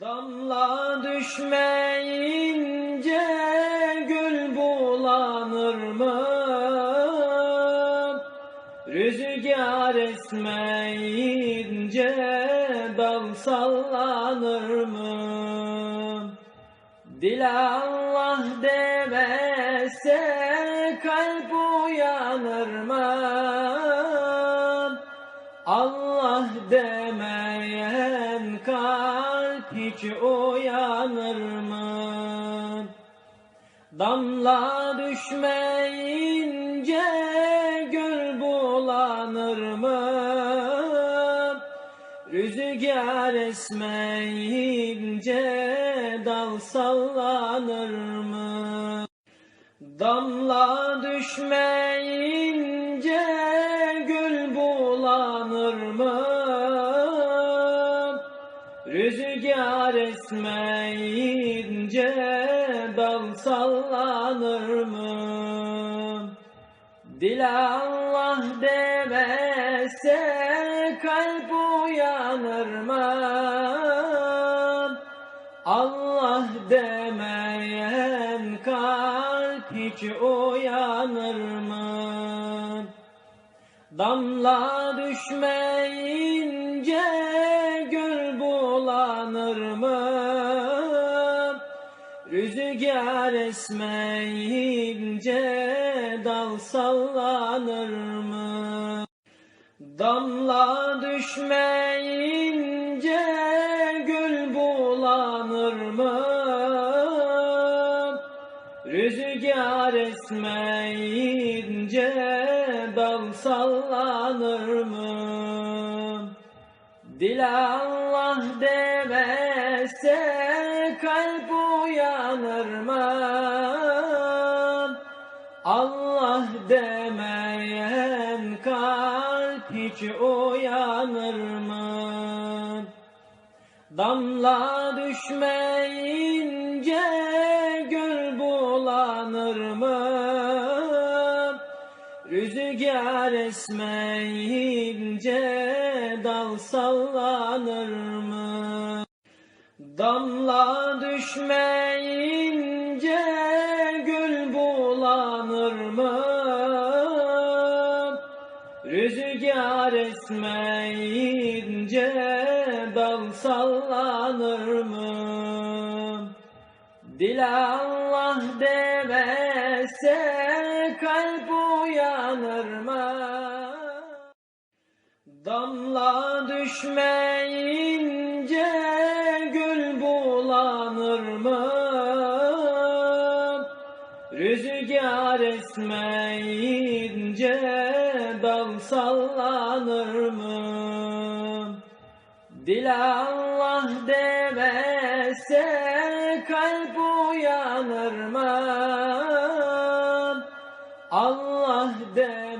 Damla düşmeyince gül bulanır mı? Rüzgar esmeyince dal sallanır mı? Dil Allah demese kalp uyanır mı? Allah kalp hiç uyanır mı? Damla düşmeyince göl bulanır mı? Rüzgar esmeyince dal sallanır mı? Damla düşmeyince Rüzgar esmeyince dal sallanır mı? Dil Allah demese kalp uyanır mı? Allah demeyen kalp hiç uyanır mı? Damla düşmeyince Rüzgar esmeyince dal sallanır mı? Damla düşmeyince gül bulanır mı? Rüzgar esmeyince dal sallanır mı? Dil Allah demese kalp uyanır mı? Allah demeyen kalp hiç uyanır mı? Damla düşmeyince göl bulanır mı? Rüzgar esmeyince dal sallanır mı? Damla düşmeyince gül bulanır mı? Rüzgar esmeyince dal sallanır mı? Dil Allah demese kalp uyanır mı? Damla düşmeyince Rüzgar esmeyince dal sallanır mı? Dil Allah demese kalp uyanır mı? Allah de